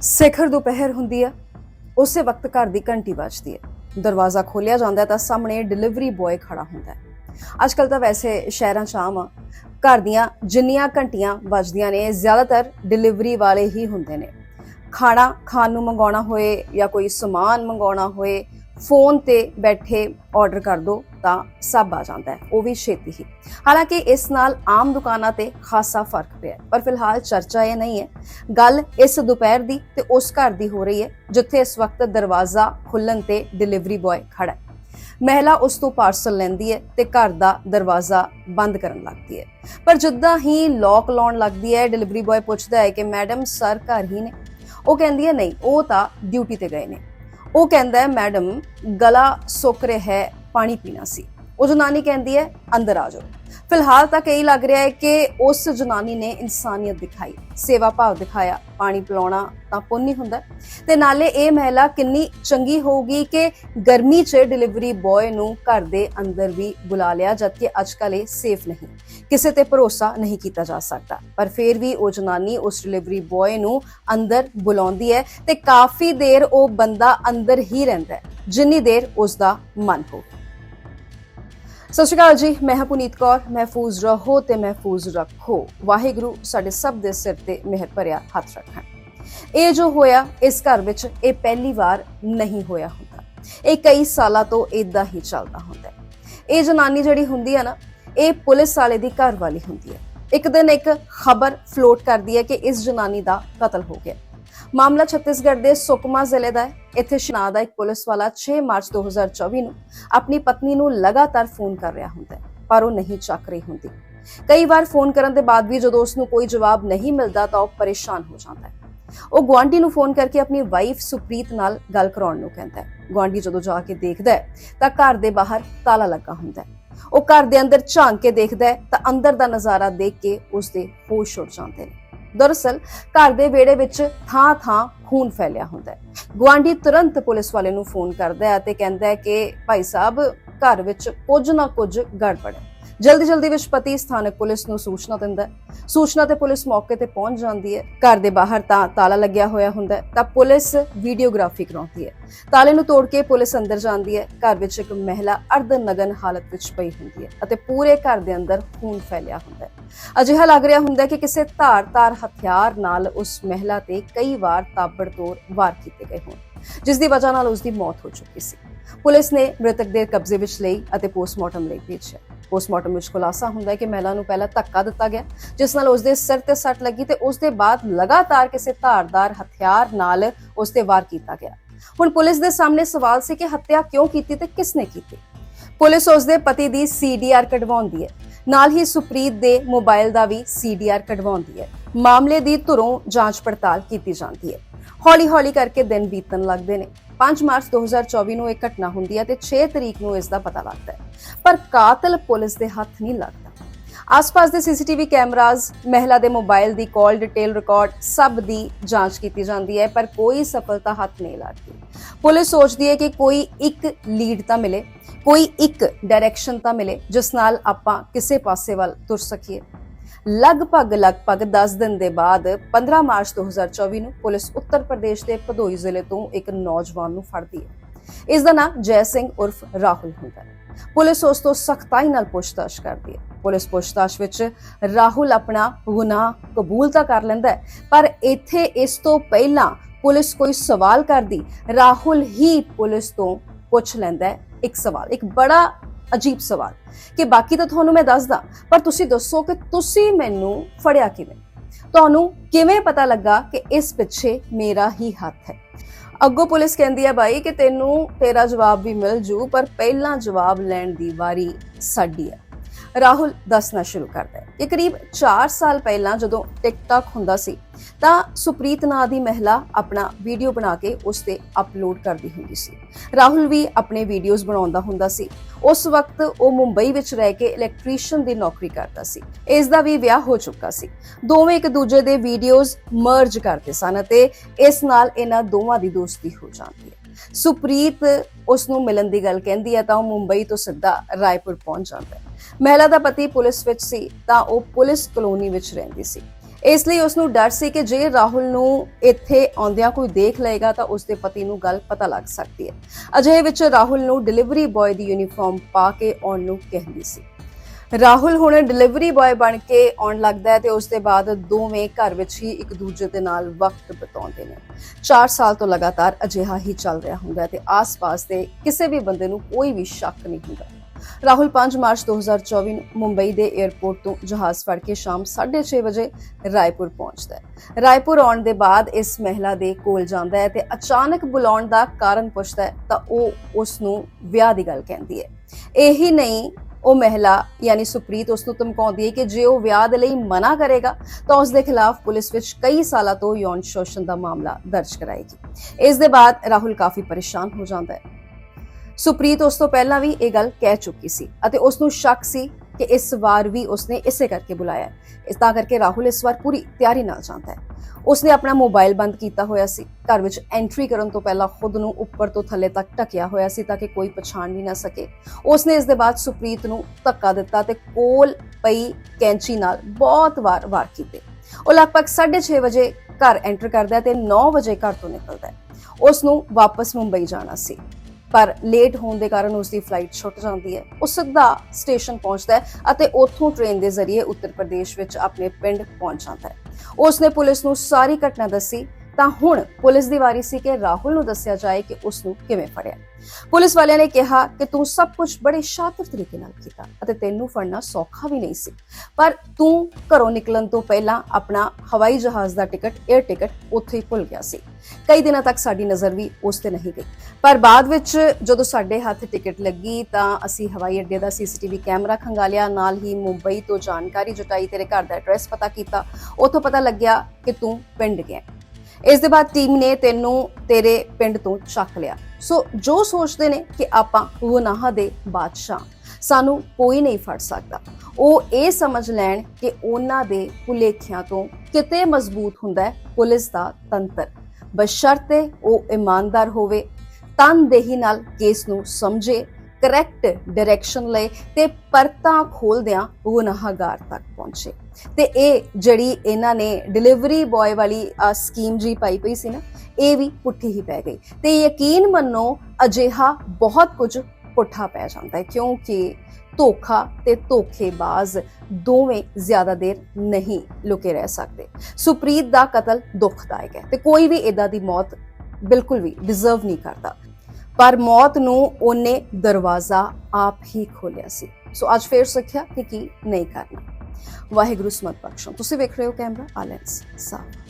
ਸਿਖਰ ਦੁਪਹਿਰ ਹੁੰਦੀ ਆ ਉਸੇ ਵਕਤ ਘਰ ਦੀ ਘੰਟੀ ਵੱਜਦੀ ਹੈ ਦਰਵਾਜ਼ਾ ਖੋਲ੍ਹਿਆ ਜਾਂਦਾ ਤਾਂ ਸਾਹਮਣੇ ਡਿਲੀਵਰੀ ਬॉय ਖੜਾ ਹੁੰਦਾ ਹੈ। ਅੱਜ ਕੱਲ ਤਾਂ ਵੈਸੇ ਸ਼ਹਿਰਾਂ 'ਚ ਆਮ ਆ, ਘਰ ਦੀਆਂ ਜਿੰਨੀਆਂ ਘੰਟੀਆਂ ਵੱਜਦੀਆਂ ਨੇ ਜ਼ਿਆਦਾਤਰ ਡਿਲੀਵਰੀ ਵਾਲੇ ਹੀ ਹੁੰਦੇ ਨੇ। ਖਾਣਾ ਖਾਣ ਨੂੰ ਮੰਗਾਉਣਾ ਹੋਏ ਜਾਂ ਕੋਈ ਸਮਾਨ ਮੰਗਾਉਣਾ ਹੋਏ ਫੋਨ ਤੇ ਬੈਠੇ ਆਰਡਰ ਕਰ ਦੋ ਤਾਂ ਸਭ ਆ ਜਾਂਦਾ ਹੈ, ਉਹ ਵੀ ਛੇਤੀ ਹੀ। ਹਾਲਾਂਕਿ ਇਸ ਨਾਲ ਆਮ ਦੁਕਾਨਾਂ ਤੇ ਖਾਸਾ ਫ਼ਰਕ ਪਿਆ ਪਰ ਫਿਲਹਾਲ ਚਰਚਾ ਇਹ ਨਹੀਂ ਹੈ। ਗੱਲ ਇਸ ਦੁਪਹਿਰ ਦੀ ਤੇ ਉਸ ਘਰ ਦੀ ਹੋ ਰਹੀ ਹੈ, ਜਿੱਥੇ ਇਸ ਵਕਤ ਦਰਵਾਜ਼ਾ ਖੁੱਲਣ ਤੇ ਡਿਲੀਵਰੀ ਬॉय ਖੜਾ ਹੈ। ਮਹਿਲਾ ਉਸ ਤੋਂ ਪਾਰਸਲ ਲੈਂਦੀ ਹੈ ਤੇ ਘਰ ਦਾ ਦਰਵਾਜ਼ਾ ਬੰਦ ਕਰਨ ਲੱਗਦੀ ਹੈ। ਪਰ ਜਿੱਦਾਂ ਹੀ ਲੌਕ ਲਾਉਣ ਲੱਗਦੀ ਹੈ ਡਿਲੀਵਰੀ ਬॉय ਪੁੱਛਦਾ ਹੈ ਕਿ ਮੈਡਮ ਸਰ ਘਰ ਹੀ ਨੇ। ਉਹ ਕਹਿੰਦੀ ਹੈ, ਨਹੀਂ, ਉਹ ਤਾਂ ਡਿਊਟੀ ਤੇ ਗਏ ਨੇ। ਉਹ ਕਹਿੰਦਾ ਹੈ, ਮੈਡਮ, ਗਲਾ ਸੁੱਕ ਰਿਹਾ ਹੈ, ਪਾਣੀ ਪੀਣਾ ਸੀ। ਉਹ ਜਨਾਨੀ ਕਹਿੰਦੀ ਹੈ, ਅੰਦਰ ਆ ਜਾਓ। ਫਿਲਹਾਲ ਤਾਂ ਕਈ ਲੱਗ ਰਿਹਾ ਹੈ ਕਿ ਉਸ ਜਨਾਨੀ ਨੇ ਇਨਸਾਨੀਅਤ ਦਿਖਾਈ, ਸੇਵਾ ਭਾਵ ਦਿਖਾਇਆ, ਪਾਣੀ ਪਿਲਾਉਣਾ ਤਾਂ ਪੁੰਨ ਹੀ ਹੁੰਦਾ ਤੇ ਨਾਲੇ ਇਹ ਮਹਿਲਾ ਕਿੰਨੀ ਚੰਗੀ ਹੋਊਗੀ ਕਿ ਗਰਮੀ 'ਚ ਡਿਲੀਵਰੀ ਬॉय ਨੂੰ ਘਰ ਦੇ ਅੰਦਰ ਵੀ ਬੁਲਾ ਲਿਆ, ਜਦਕਿ ਅੱਜਕੱਲ ਇਹ ਸੇਫ ਨਹੀਂ। ਕਿਸੇ ਤੇ ਭਰੋਸਾ ਨਹੀਂ ਕੀਤਾ ਜਾ ਸਕਦਾ। ਪਰ ਫਿਰ ਵੀ ਉਹ ਜਨਾਨੀ ਉਸ ਡਿਲੀਵਰੀ ਬॉय ਨੂੰ ਅੰਦਰ ਬੁਲਾਉਂਦੀ ਹੈ ਤੇ ਕਾਫੀ ਦੇਰ ਉਹ ਬੰਦਾ ਅੰਦਰ ਹੀ ਰਹਿੰਦਾ ਜਿੰਨੀ ਦੇਰ ਉਸ ਦਾ ਮਨ ਹੋ ਸਤਿ ਸ਼੍ਰੀ ਅਕਾਲ ਜੀ, ਮੈਂ ਹਾਂ ਪੁਨੀਤ ਕੌਰ, ਮਹਿਫੂਜ਼ ਰਹੋ ਤੇ ਮਹਿਫੂਜ਼ ਰੱਖੋ। ਵਾਹਿਗੁਰੂ ਸਾਡੇ ਸਭ ਦੇ ਸਿਰ ਤੇ ਮਿਹਰ ਭਰਿਆ ਹੱਥ ਰੱਖਣ। ਇਹ ਜੋ ਹੋਇਆ, ਇਸ ਘਰ ਵਿੱਚ ਇਹ ਪਹਿਲੀ ਵਾਰ ਨਹੀਂ ਹੋਇਆ ਹੁੰਦਾ। ਇਹ ਕਈ ਸਾਲਾਂ ਤੋਂ ਇਦਾਂ ਹੀ ਚੱਲਦਾ ਹੁੰਦਾ ਇਹ ਜਨਾਨੀ ਜਿਹੜੀ ਹੁੰਦੀ ਹੈ ਨਾ, ਇਹ ਪੁਲਿਸ ਵਾਲੇ ਦੀ ਘਰ ਵਾਲੀ ਹੁੰਦੀ ਹੈ। ਇੱਕ ਦਿਨ ਇੱਕ ਖਬਰ ਫਲੋਟ ਕਰਦੀ ਹੈ ਕਿ ਇਸ ਜਨਾਨੀ ਦਾ ਕਤਲ ਹੋ ਗਿਆ। ਮਾਮਲਾ ਛੱਤੀਸਗੜ੍ਹ ਦੇ ਸੁਕਮਾ ਜ਼ਿਲ੍ਹੇ ਦਾ ਹੈ। ਇੱਥੇ ਸ਼ਨਾ ਦਾ ਇੱਕ ਪੁਲਿਸ ਵਾਲਾ 6 ਮਾਰਚ 2024 ਨੂੰ ਆਪਣੀ ਪਤਨੀ ਨੂੰ ਲਗਾਤਾਰ ਫੋਨ ਕਰ ਰਿਹਾ ਹੁੰਦਾ ਹੈ, ਪਰ ਉਹ ਨਹੀਂ ਚੱਕ ਰਹੀ ਹੁੰਦੀ। ਕਈ ਵਾਰ ਫੋਨ ਕਰਨ ਦੇ ਬਾਅਦ ਵੀ ਜਦੋਂ ਉਸ ਨੂੰ ਕੋਈ ਜਵਾਬ ਨਹੀਂ ਮਿਲਦਾ ਤਾਂ ਉਹ ਪਰੇਸ਼ਾਨ ਹੋ ਜਾਂਦਾ ਹੈ। ਉਹ ਗੁਆਂਢੀ ਨੂੰ ਫੋਨ ਕਰਕੇ ਆਪਣੀ ਵਾਈਫ ਸੁਪ੍ਰੀਤ ਨਾਲ ਗੱਲ ਕਰਾਉਣ ਨੂੰ ਕਹਿੰਦਾ ਹੈ। ਗੁਆਂਢੀ ਜਦੋਂ ਜਾ ਕੇ ਦੇਖਦਾ ਹੈ, ਤਾਂ ਘਰ ਦੇ ਬਾਹਰ ਤਾਲਾ ਲੱਗਾ ਹੁੰਦਾ ਹੈ। ਉਹ ਘਰ ਦੇ ਅੰਦਰ ਝਾਂਕ ਕੇ ਦੇਖਦਾ ਹੈ, ਤਾਂ ਅੰਦਰ ਦਾ ਨਜ਼ਾਰਾ ਦੇਖ ਕੇ ਉਸ ਦੇ ਹੋਸ਼ ਉੱਡ ਜਾਂਦੇ ਨੇ। ਦਰਅਸਲ ਘਰ ਦੇ ਵਿਹੜੇ ਵਿੱਚ ਥਾਂ-ਥਾਂ ਖੂਨ ਫੈਲਿਆ ਹੁੰਦਾ ਹੈ। ਗੁਆਂਢੀ ਤੁਰੰਤ ਪੁਲਿਸ ਵਾਲੇ ਨੂੰ ਫੋਨ ਕਰਦਾ ਹੈ ਤੇ ਕਹਿੰਦਾ ਹੈ ਕਿ ਭਾਈ ਸਾਹਿਬ, ਘਰ ਵਿੱਚ ਕੁਝ ਨਾ ਕੁਝ ਗੜਬੜ ਹੈ। ਜਲਦੀ ਜਲਦੀ ਵਿੱਚ ਪਤੀ ਸਥਾਨਕ ਪੁਲਿਸ ਨੂੰ ਸੂਚਨਾ ਦਿੰਦਾ ਹੈ। ਸੂਚਨਾ ਤੇ ਪੁਲਿਸ ਮੌਕੇ ਤੇ ਪਹੁੰਚ ਜਾਂਦੀ ਹੈ। ਘਰ ਦੇ ਬਾਹਰ ਤਾਂ ਤਾਲਾ ਲੱਗਿਆ ਹੋਇਆ ਹੁੰਦਾ ਹੈ, ਤਾਂ ਪੁਲਿਸ ਵੀਡੀਓਗ੍ਰਾਫੀ ਕਰਾਉਂਦੀ ਹੈ। ਤਾਲੇ ਨੂੰ ਤੋੜ ਕੇ ਪੁਲਿਸ ਅੰਦਰ ਜਾਂਦੀ ਹੈ। ਘਰ ਵਿੱਚ ਇੱਕ ਮਹਿਲਾ ਅਰਧ ਨਗਨ ਹਾਲਤ ਵਿੱਚ ਪਈ ਹੁੰਦੀ ਹੈ ਅਤੇ ਪੂਰੇ ਘਰ ਦੇ ਅੰਦਰ ਖੂਨ ਫੈਲਿਆ ਹੁੰਦਾ ਹੈ। ਅਜਿਹਾ ਲੱਗ ਰਿਹਾ ਹੁੰਦਾ ਹੈ ਕਿ ਕਿਸੇ ਧਾਰ-ਧਾਰ ਹਥਿਆਰ ਨਾਲ ਉਸ ਮਹਿਲਾ ਤੇ ਕਈ ਵਾਰ ਤਾਬੜਤੋੜ ਵਾਰ ਕੀਤੇ ਗਏ ਹੋਣ, ਜਿਸ ਦੀ ਵਜ੍ਹਾ ਨਾਲ ਉਸ ਦੀ ਮੌਤ ਹੋ ਚੁੱਕੀ ਸੀ। ਪੁਲਿਸ ਨੇ ਮ੍ਰਿਤਕ ਦੇ ਕਬਜ਼ੇ ਵਿੱਚ ਲਈ ਅਤੇ ਪੋਸਟਮਾਰਟਮ ਲਈ ਭੇਜਿਆ। ਪੋਸਟਮਾਰਟਮ ਵਿੱਚ ਖੁਲਾਸਾ ਹੁੰਦਾ ਹੈ ਕਿ ਮਹਿਲਾ ਨੂੰ ਪਹਿਲਾਂ ਧੱਕਾ ਦਿੱਤਾ ਗਿਆ, ਜਿਸ ਨਾਲ ਉਸ ਦੇ ਸਿਰ ਤੇ ਸੱਟ ਲੱਗੀ ਤੇ ਉਸ ਦੇ ਬਾਅਦ ਲਗਾਤਾਰ ਕਿਸੇ ਧਾਰਦਾਰ ਹਥਿਆਰ ਨਾਲ ਉਸ ਤੇ ਵਾਰ ਕੀਤਾ ਗਿਆ। ਹੁਣ ਪੁਲਿਸ ਦੇ ਸਾਹਮਣੇ ਸਵਾਲ ਸੀ ਕਿ ਹੱਤਿਆ ਕਿਉਂ ਕੀਤੀ ਤੇ ਕਿਸ ਨੇ ਕੀਤੀ? ਪੁਲਿਸ ਉਸ ਦੇ ਪਤੀ ਦੀ ਸੀਡੀਆਰ ਕਢਵਾਉਂਦੀ ਹੈ। ਨਾਲ ਹੀ ਸੁਪਰੀਤ ਦੇ ਮੋਬਾਈਲ ਦਾ ਵੀ ਸੀਡੀਆਰ ਕਢਵਾਉਂਦੀ ਹੈ। ਮਾਮਲੇ ਦੀ ਧੁਰੋਂ ਜਾਂਚ ਪੜਤਾਲ ਕੀਤੀ ਜਾਂਦੀ ਹੈ। ਹੌਲੀ-ਹੌਲੀ ਕਰਕੇ ਦਿਨ ਬੀਤਣ ਲੱਗਦੇ ਨੇ। 5 ਮਾਰਚ 2024 ਨੂੰ ਇਹ ਘਟਨਾ ਹੁੰਦੀ ਹੈ ਤੇ 6 ਤਰੀਕ ਨੂੰ ਇਸ ਦਾ ਪਤਾ ਲੱਗਦਾ ਹੈ। ਪਰ ਕਾਤਲ ਪੁਲਿਸ ਦੇ ਹੱਥ ਨਹੀਂ ਲੱਗਦਾ। ਆਸ-ਪਾਸ ਦੇ ਸੀਸੀਟੀਵੀ ਕੈਮਰਾਜ਼, ਮਹਿਲਾ ਦੇ ਮੋਬਾਈਲ ਦੀ ਕਾਲ ਡਿਟੇਲ ਰਿਕਾਰਡ, ਸਭ ਦੀ ਜਾਂਚ ਕੀਤੀ ਜਾਂਦੀ ਹੈ, ਪਰ ਕੋਈ ਸਫਲਤਾ ਹੱਥ ਨਹੀਂ ਲੱਗਦੀ ਪੁਲਿਸ ਸੋਚਦੀ ਹੈ ਕਿ ਕੋਈ ਇੱਕ ਲੀਡ ਤਾਂ ਮਿਲੇ, ਕੋਈ ਇੱਕ ਡਾਇਰੈਕਸ਼ਨ ਤਾਂ ਮਿਲੇ, ਜਿਸ ਨਾਲ ਆਪਾਂ ਕਿਸੇ ਪਾਸੇ ਵੱਲ ਤੁਰ ਸਕੀਏ। ਲਗਭਗ ਲਗਭਗ 10 ਦਿਨ ਦੇ ਬਾਅਦ 15 ਮਾਰਚ 2024 ਨੂੰ ਪੁਲਿਸ ਉੱਤਰ ਪ੍ਰਦੇਸ਼ ਦੇ ਭਦੋਈ ਜ਼ਿਲ੍ਹੇ ਤੋਂ ਇੱਕ ਨੌਜਵਾਨ ਨੂੰ ਫੜਦੀ ਹੈ। ਇਸ ਦਾ ਨਾਮ ਜੈ ਸਿੰਘ ਉਰਫ ਰਾਹੁਲ ਹੁੰਦਾ ਹੈ। ਪੁਲਿਸ ਉਸ ਤੋਂ ਸਖਤਾਈ ਨਾਲ ਪੁੱਛਤਾਛ ਕਰਦੀ ਹੈ। ਪੁਲਿਸ ਪੁੱਛਤਾਛ ਵਿੱਚ ਰਾਹੁਲ ਆਪਣਾ ਗੁਨਾਹ ਕਬੂਲ ਤਾਂ ਕਰ ਲੈਂਦਾ ਹੈ, ਪਰ ਇੱਥੇ ਇਸ ਤੋਂ ਪਹਿਲਾਂ ਪੁਲਿਸ ਕੋਈ ਸਵਾਲ ਕਰਦੀ, ਰਾਹੁਲ ਹੀ ਪੁਲਿਸ ਤੋਂ ਪੁੱਛ ਲੈਂਦਾ ਹੈ ਇੱਕ ਸਵਾਲ, ਇੱਕ ਬੜਾ ਅਜੀਬ ਸਵਾਲ। ਕਿ ਬਾਕੀ ਤਾਂ ਤੁਹਾਨੂੰ ਮੈਂ ਦੱਸਦਾ, ਪਰ ਤੁਸੀਂ ਦੱਸੋ ਕਿ ਤੁਸੀਂ ਮੈਨੂੰ ਫੜਿਆ ਕਿਵੇਂ? ਤੁਹਾਨੂੰ ਕਿਵੇਂ ਪਤਾ ਲੱਗਾ ਕਿ ਇਸ ਪਿੱਛੇ ਮੇਰਾ ਹੀ ਹੱਥ ਹੈ? ਅੱਗੋਂ ਪੁਲਿਸ ਕਹਿੰਦੀ ਹੈ ਬਾਈ ਕਿ ਤੈਨੂੰ ਤੇਰਾ ਜਵਾਬ ਵੀ ਮਿਲ ਜੂ, ਪਰ ਪਹਿਲਾਂ ਜਵਾਬ ਲੈਣ ਦੀ ਵਾਰੀ ਸਾਡੀ ਹੈ ਰਾਹੁਲ ਦੱਸਣਾ ਸ਼ੁਰੂ ਕਰਦਾ ਹੈ ਕਿ ਕਰੀਬ 4 ਸਾਲ ਪਹਿਲਾਂ ਜਦੋਂ ਟਿਕਟੌਕ ਹੁੰਦਾ ਸੀ, ਤਾਂ ਸੁਪ੍ਰੀਤ ਨਾਂ ਦੀ ਮਹਿਲਾ ਆਪਣਾ ਵੀਡੀਓ ਬਣਾ ਕੇ ਉਸ ਤੇ ਅਪਲੋਡ ਕਰਦੀ ਹੁੰਦੀ ਸੀ। ਰਾਹੁਲ ਵੀ ਆਪਣੇ ਵੀਡੀਓਜ਼ ਬਣਾਉਂਦਾ ਹੁੰਦਾ ਸੀ। ਉਸ ਵਕਤ ਉਹ ਮੁੰਬਈ ਵਿੱਚ ਰਹਿ ਕੇ ਇਲੈਕਟ੍ਰੀਸ਼ੀਅਨ ਦੀ ਨੌਕਰੀ ਕਰਦਾ ਸੀ। ਇਸ ਦਾ ਵੀ ਵਿਆਹ ਹੋ ਚੁੱਕਾ ਸੀ। ਦੋਵੇਂ ਇੱਕ ਦੂਜੇ ਦੇ ਵੀਡੀਓਜ਼ ਮਰਜ ਕਰਦੇ ਸਨ ਅਤੇ ਇਸ ਨਾਲ ਇਹਨਾਂ ਦੋਵਾਂ ਦੀ ਦੋਸਤੀ ਹੋ ਜਾਂਦੀ ਹੈ। ਸੁਪ੍ਰੀਤ ਉਸ ਨੂੰ ਮਿਲਣ ਦੀ ਗੱਲ ਕਹਿੰਦੀ ਹੈ ਤਾਂ ਉਹ ਮੁੰਬਈ ਤੋਂ ਸਿੱਧਾ ਰਾਏਪੁਰ ਪਹੁੰਚ ਜਾਂਦਾ ਹੈ। ਮਹਿਲਾ ਦਾ ਪਤੀ ਪੁਲਿਸ ਵਿੱਚ ਸੀ ਤਾਂ ਉਹ ਪੁਲਿਸ ਕਲੋਨੀ ਵਿੱਚ ਰਹਿੰਦੀ ਸੀ। ਇਸ ਲਈ ਉਸ ਨੂੰ ਡਰ ਸੀ ਕਿ ਜੇ ਰਾਹੁਲ ਨੂੰ ਇੱਥੇ ਆਉਂਦਿਆਂ ਕੋਈ ਦੇਖ ਲਏਗਾ ਤਾਂ ਉਸ ਦੇ ਪਤੀ ਨੂੰ ਗੱਲ ਪਤਾ ਲੱਗ ਸਕਦੀ ਹੈ। ਅਜਿਹੇ ਵਿੱਚ ਰਾਹੁਲ ਨੂੰ ਡਿਲੀਵਰੀ ਬॉय ਦੀ ਯੂਨੀਫਾਰਮ ਪਾ ਕੇ ਆਉਣ ਨੂੰ ਕਹਿੰਦੀ ਸੀ। ਰਾਹੁਲ ਹੁਣ ਡਿਲੀਵਰੀ ਬॉय ਬਣ ਕੇ ਆਉਣ ਲੱਗਦਾ ਹੈ ਤੇ ਉਸ ਦੇ ਬਾਅਦ ਦੋਵੇਂ ਘਰ ਵਿੱਚ ਹੀ ਇੱਕ ਦੂਜੇ ਦੇ ਨਾਲ ਵਕਤ ਬਿਤਾਉਂਦੇ ਨੇ। 4 ਸਾਲ ਤੋਂ ਲਗਾਤਾਰ ਅਜਿਹਾ ਹੀ ਚੱਲ ਰਿਹਾ ਹੁੰਦਾ ਹੈ ਤੇ ਆਸ-ਪਾਸ ਦੇ ਕਿਸੇ ਵੀ ਬੰਦੇ ਨੂੰ ਕੋਈ ਵੀ ਸ਼ੱਕ ਨਹੀਂ ਹੁੰਦਾ। ਰਾਹੁਲ 5 ਮਾਰਚ 2024 ਨੂੰ ਮੁੰਬਈ ਦੇ 에ਅਰਪੋਰਟ ਤੋਂ ਜਹਾਜ਼ ਫੜ ਕੇ ਸ਼ਾਮ 6:30 ਵਜੇ ਰਾਏਪੁਰ ਪਹੁੰਚਦਾ ਹੈ। ਰਾਏਪੁਰ ਆਉਣ ਦੇ ਬਾਅਦ ਇਸ ਮਹਿਲਾ ਦੇ ਕੋਲ ਜਾਂਦਾ ਹੈ ਤੇ ਅਚਾਨਕ ਬੁਲਾਉਣ ਦਾ ਕਾਰਨ ਪੁੱਛਦਾ ਹੈ ਤਾਂ ਉਹ ਉਸ ਨੂੰ ਵਿਆਹ ਦੀ ਗੱਲ ਕਹਿੰਦੀ ਹੈ। ਇਹੀ ਨਹੀਂ ਉਹ ਮਹਿਲਾ ਯਾਨੀ ਸੁਪ੍ਰੀਤ ਉਸ ਨੂੰ ਧਮਕਾਉਂਦੀ ਹੈ ਕਿ ਜੇ ਉਹ ਵਿਆਹ ਦੇ ਲਈ ਮਨਾ ਕਰੇਗਾ ਤਾਂ ਉਸ ਦੇ ਖਿਲਾਫ ਪੁਲਿਸ ਵਿੱਚ ਕਈ ਸਾਲਾਂ ਤੋਂ ਯੌਨ ਸ਼ੋਸ਼ਣ ਦਾ ਮਾਮਲਾ ਦਰਜ ਕਰਾਏਗੀ। ਇਸ ਦੇ ਬਾਅਦ ਰਾਹੁਲ ਕਾਫੀ ਪਰੇਸ਼ਾਨ ਹੋ ਜਾਂਦਾ ਹੈ। ਸੁਪ੍ਰੀਤ ਉਸ ਤੋਂ ਪਹਿਲਾਂ ਵੀ ਇਹ ਗੱਲ ਕਹਿ ਚੁੱਕੀ ਸੀ ਅਤੇ ਉਸ ਨੂੰ ਸ਼ੱਕ ਸੀ ਕਿ ਇਸ ਵਾਰ ਵੀ ਉਸਨੇ ਇਸੇ ਕਰਕੇ ਬੁਲਾਇਆ ਇਸ ਤਾਂ ਕਰਕੇ ਰਾਹੁਲ ਇਸ ਵਾਰ ਪੂਰੀ ਤਿਆਰੀ ਨਾਲ ਜਾਂਦਾ ਹੈ। ਉਸਨੇ ਆਪਣਾ ਮੋਬਾਈਲ ਬੰਦ ਕੀਤਾ ਹੋਇਆ ਸੀ। ਘਰ ਵਿੱਚ ਐਂਟਰੀ ਕਰਨ ਤੋਂ ਪਹਿਲਾਂ ਖੁਦ ਨੂੰ ਉੱਪਰ ਤੋਂ ਥੱਲੇ ਤੱਕ ਢੱਕਿਆ ਹੋਇਆ ਸੀ ਤਾਂ ਕਿ ਕੋਈ ਪਛਾਣ ਵੀ ਨਾ ਸਕੇ। ਉਸਨੇ ਇਸ ਦੇ ਬਾਅਦ ਸੁਪ੍ਰੀਤ ਨੂੰ ਧੱਕਾ ਦਿੱਤਾ ਤੇ ਕੋਲ ਪਈ ਕੈਂਚੀ ਨਾਲ ਬਹੁਤ ਵਾਰ ਵਾਰ ਕੀਤੇ। ਉਹ ਲਗਭਗ 6:30 ਵਜੇ ਘਰ ਐਂਟਰ ਕਰਦਾ ਹੈ ਤੇ 9 ਵਜੇ ਘਰ ਤੋਂ ਨਿਕਲਦਾ ਹੈ। ਉਸ ਨੂੰ ਵਾਪਸ ਮੁੰਬਈ ਜਾਣਾ ਸੀ। ਪਰ ਲੇਟ ਹੋਣ ਦੇ ਕਾਰਨ ਉਸ ਦੀ ਫਲਾਈਟ ਛੁੱਟ ਜਾਂਦੀ ਹੈ। ਉਹ ਸਿੱਧਾ ਸਟੇਸ਼ਨ ਪਹੁੰਚਦਾ ਹੈ ਅਤੇ ਉੱਥੋਂ ਟ੍ਰੇਨ ਦੇ ਜ਼ਰੀਏ ਉੱਤਰ ਪ੍ਰਦੇਸ਼ ਵਿੱਚ ਆਪਣੇ ਪਿੰਡ ਪਹੁੰਚ ਜਾਂਦਾ ਹੈ। ਉਸ ਨੇ ਪੁਲਿਸ ਨੂੰ ਸਾਰੀ ਘਟਨਾ ਦੱਸੀ ਤਾਂ ਹੁਣ ਪੁਲਿਸ ਦੀ ਵਾਰੀ ਸੀ ਕਿ ਰਾਹੁਲ ਨੂੰ ਦੱਸਿਆ ਜਾਏ ਕਿ ਉਸ ਨੂੰ ਕਿਵੇਂ ਫੜਿਆ। ਪੁਲਿਸ ਵਾਲਿਆਂ ਨੇ ਕਿਹਾ ਕਿ ਤੂੰ ਸਭ ਕੁਝ ਬੜੇ ਸ਼ਾਤਰ ਤਰੀਕੇ ਨਾਲ ਕੀਤਾ ਅਤੇ ਤੈਨੂੰ ਫੜਨਾ ਸੌਖਾ ਵੀ ਨਹੀਂ ਸੀ। ਪਰ ਤੂੰ ਘਰੋਂ ਨਿਕਲਣ ਤੋਂ ਪਹਿਲਾਂ ਆਪਣਾ ਹਵਾਈ ਜਹਾਜ਼ ਦਾ ਟਿਕਟ 에ਅਰ ਟਿਕਟ ਉੱਥੇ ਹੀ ਭੁੱਲ ਗਿਆ ਸੀ। ਕਈ ਦਿਨਾਂ ਤੱਕ ਸਾਡੀ ਨਜ਼ਰ ਵੀ ਉਸ ਤੇ ਨਹੀਂ ਗਈ। ਪਰ ਬਾਅਦ ਵਿੱਚ ਜਦੋਂ ਸਾਡੇ ਹੱਥ ਟਿਕਟ ਲੱਗੀ ਤਾਂ ਅਸੀਂ ਹਵਾਈ ਅੱਡੇ ਦਾ ਸੀਸੀਟੀਵੀ ਕੈਮਰਾ ਖੰਗਾਲਿਆ, ਨਾਲ ਹੀ ਮੁੰਬਈ ਤੋਂ ਜਾਣਕਾਰੀ ਜੁਟਾਈ ਤੇਰੇ ਘਰ ਦਾ ਐਡਰੈਸ ਪਤਾ ਕੀਤਾ। ਉੱਥੋਂ ਪਤਾ ਲੱਗਿਆ ਕਿ ਤੂੰ ਪਿੰਡ ਗਿਆ। ਇਸ ਦੇ ਬਾਅਦ ਟੀਮ ਨੇ ਤੈਨੂੰ ਤੇਰੇ ਪਿੰਡ ਤੋਂ ਚੱਕ ਲਿਆ। ਸੋ ਜੋ ਸੋਚਦੇ ਨੇ ਕਿ ਆਪਾਂ ਗੁਨਾਹਾਂ ਦੇ ਬਾਦਸ਼ਾਹ, ਸਾਨੂੰ ਕੋਈ ਨਹੀਂ ਫੜ ਸਕਦਾ। ਉਹ ਇਹ ਸਮਝ ਲੈਣ ਕਿ ਉਹਨਾਂ ਦੇ ਭੁਲੇਖਿਆਂ ਤੋਂ ਕਿਤੇ ਮਜ਼ਬੂਤ ਹੁੰਦਾ ਹੈ ਪੁਲਿਸ ਦਾ ਤੰਤਰ। ਬਸ਼ਰਤੇ ਉਹ ਇਮਾਨਦਾਰ ਹੋਵੇ, ਤਨਦੇਹੀ ਨਾਲ ਕੇਸ ਨੂੰ ਸਮਝੇ ਕਰੈਕਟ ਡਾਇਰੈਕਸ਼ਨ ਲਏ ਤੇ ਪਰਤਾਂ ਖੋਲਦਿਆਂ ਗੁਨਾਹਗਾਰ ਤੱਕ ਪਹੁੰਚੇ। ਤੇ ਇਹ ਜਿਹੜੀ ਇਹਨਾਂ ਨੇ ਡਿਲੀਵਰੀ ਬॉय ਵਾਲੀ ਸਕੀਮ ਜੀ ਪਾਈ ਪਈ ਸੀ ਨਾ, ਇਹ ਵੀ ਪੁੱਠੀ ਹੀ ਪੈ ਗਈ। ਤੇ ਯਕੀਨ ਮੰਨੋ, ਅਜਿਹਾ ਬਹੁਤ ਕੁਝ ਪੁੱਠਾ ਪੈ ਜਾਂਦਾ ਹੈ, ਕਿਉਂਕਿ ਧੋਖਾ ਤੇ ਧੋਖੇਬਾਜ਼ ਦੋਵੇਂ ਜ਼ਿਆਦਾ ਦੇਰ ਨਹੀਂ ਲੁਕੇ ਰਹਿ ਸਕਦੇ। ਸੁਪ੍ਰੀਤ ਦਾ ਕਤਲ ਦੁਖਦਾਇਕ ਹੈ ਤੇ ਕੋਈ ਵੀ ਇਦਾਂ ਦੀ ਮੌਤ ਬਿਲਕੁਲ ਵੀ ਡਿਜ਼ਰਵ ਨਹੀਂ ਕਰਦਾ। ਪਰ ਮੌਤ ਨੂੰ ਉਹਨੇ ਦਰਵਾਜ਼ਾ ਆਪ ਹੀ ਖੋਲਿਆ ਸੀ। ਸੋ ਅੱਜ ਫੇਰ ਸਿੱਖਿਆ ਕਿ ਕੀ ਨਹੀਂ ਕਰਨਾ। ਵਾਹਿਗੁਰੂ ਸਮਤ ਬਖਸ਼ੋ ਤੁਸੀਂ ਵੇਖ ਰਹੇ ਹੋ ਕੈਮਰਾ, ਆਲੈਂਸ ਸਾਹਿਬ।